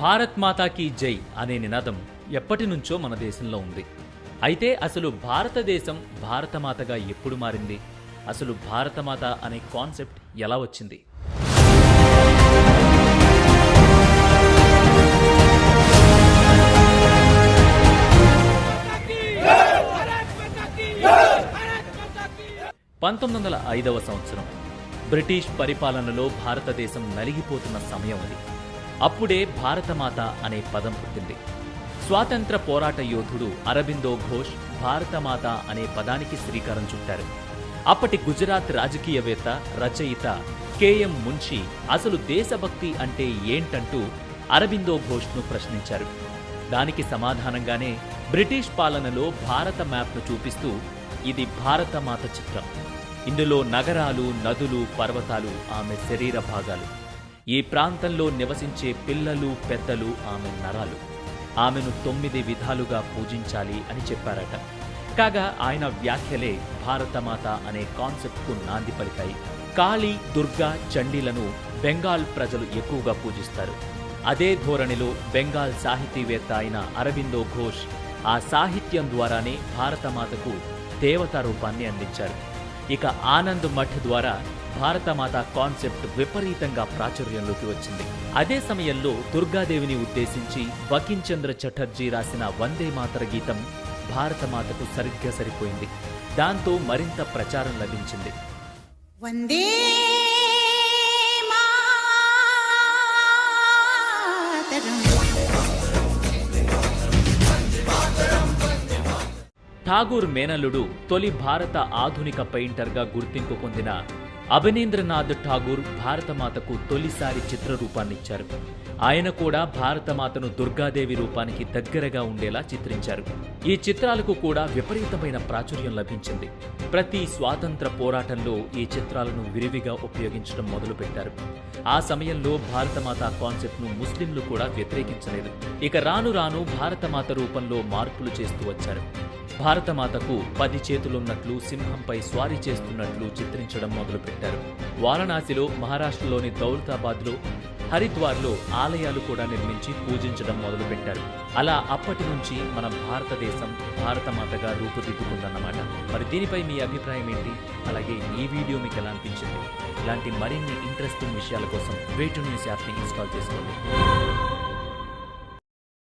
భారత్ మాతాకి జై అనే నినాదం ఎప్పటి నుంచో మన దేశంలో ఉంది. అయితే అసలు భారతదేశం భారతమాతగా ఎప్పుడు మారింది? అసలు భారతమాత అనే కాన్సెప్ట్ ఎలా వచ్చింది? పంతొమ్మిది వందల ఐదవ సంవత్సరం బ్రిటిష్ పరిపాలనలో భారతదేశం నలిగిపోతున్న సమయం అది. అప్పుడే భారతమాత అనే పదం పుట్టింది. స్వాతంత్ర పోరాట యోధుడు అరబిందో ఘోష్ భారతమాత అనే పదానికి శ్రీకారం చుట్టారు. అప్పటి గుజరాత్ రాజకీయవేత్త రచయిత కెఎం మున్షి అసలు దేశభక్తి అంటే ఏంటంటూ అరబిందో ఘోష్ను ప్రశ్నించారు. దానికి సమాధానంగానే బ్రిటిష్ పాలనలో భారత మ్యాప్ను చూపిస్తూ ఇది భారతమాత చిత్రం. ఇందులో నగరాలు నదులు పర్వతాలు ఆమె శరీర భాగాలు. ఈ ప్రాంతంలో నివసించే పిల్లలు పెద్దలు ఆమె నరాలు. ఆమెను తొమ్మిది విధాలుగా పూజించాలి అని చెప్పారట. కాగా ఆయన వ్యాఖ్యలే భారతమాత అనే కాన్సెప్ట్కు నాంది పలికాయి. కాళీ దుర్గా చండీలను బెంగాల్ ప్రజలు ఎక్కువగా పూజిస్తారు. అదే ధోరణిలో బెంగాల్ సాహితీవేత్త అయిన అరవిందో ఘోష్ ఆ సాహిత్యం ద్వారానే భారతమాతకు దేవతా రూపాన్ని అందించారు. ఇక ఆనంద్ మఠ్ ద్వారా భారతమాత కాన్సెప్ట్ విపరీతంగా ప్రాచుర్యంలోకి వచ్చింది. అదే సమయంలో దుర్గాదేవిని ఉద్దేశించి బకించంద్ర చటర్జీ రాసిన వందే మాతర గీతం భారతమాతకు సరిగ్గా సరిపోయింది. దాంతో మరింత ప్రచారం లభించింది. వందే ఠాగూర్ మేనల్లుడు తొలి భారత ఆధునిక పెయింటర్గా గుర్తింపు పొందిన అభినేంద్రనాథ్ ఠాగూర్ భారతమాతకు తొలిసారి చిత్రరూపాన్నిచ్చారు. ఆయన కూడా భారతమాతను దుర్గాదేవి రూపానికి దగ్గరగా ఉండేలా చిత్రించారు. ఈ చిత్రాలకు కూడా విపరీతమైన ప్రాచుర్యం లభించింది. ప్రతి స్వాతంత్ర పోరాటంలో ఈ చిత్రాలను విరివిగా ఉపయోగించడం మొదలుపెట్టారు. ఆ సమయంలో భారతమాత కాన్సెప్ట్ను ముస్లింలు కూడా వ్యతిరేకించలేదు. ఇక రాను రాను భారతమాత రూపంలో మార్పులు చేస్తూ వచ్చారు. భారతమాతకు పది చేతులున్నట్లు సింహంపై స్వారీ చేస్తున్నట్లు చిత్రించడం మొదలుపెట్టారు. వారణాసిలో మహారాష్ట్రలోని దౌలతాబాద్లో హరిద్వార్లో ఆలయాలు కూడా నిర్మించి పూజించడం మొదలుపెట్టారు. అలా అప్పటి నుంచి మన భారతదేశం భారతమాతగా రూపుదిద్దుకుందన్నమాట. మరి దీనిపై మీ అభిప్రాయం ఏంటి? అలాగే ఈ వీడియో మీకు ఎలా అనిపించింది? ఇలాంటి మరిన్ని ఇంట్రెస్టింగ్ విషయాల కోసం వేటు న్యూస్ యాప్ని ఇన్స్టాల్ చేసుకోండి.